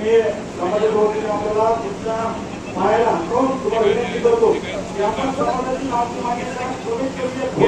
समाजाच्या आपल्याला तुमच्या मायाला आपण समाजाची मागणी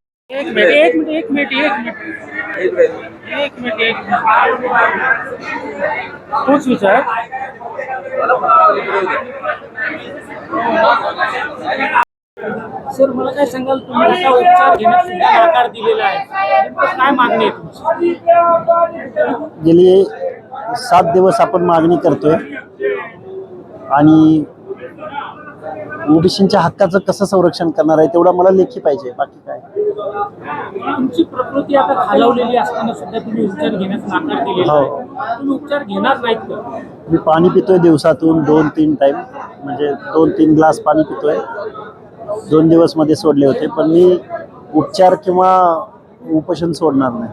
एक मिनिट एक मिनिट एक मिनिट एक मिनिट। एक मिनिट। एक मिनिट तोच विचार। सर मला काय सांगाल तुम्ही आता उपचार घेण्यास सुद्धा नकार दिलेला आहे? नेमकं काय मागणी आहे तुमची? गेली सात दिवस आपण मागणी करतोय. आणि ओबीसीच्या हक्काचं कसं संरक्षण करणार आहे तेवढं मला लेखी पाहिजे बाकी काय? तुमची प्रकृती आता खालावलेली असताना सुद्धा तुम्ही उपचार घेण्यास नकार दिलेला हो. आहे. तुम्ही उपचार घेणार नाहीत का? मी पाणी पितोय दिवसातून दोन तीन टाईम म्हणजे दोन तीन ग्लास पाणी पितोय. दोन दिवसमध्ये सोडले होते पण मी उपचार किंवा उपोषण सोडणार नाही.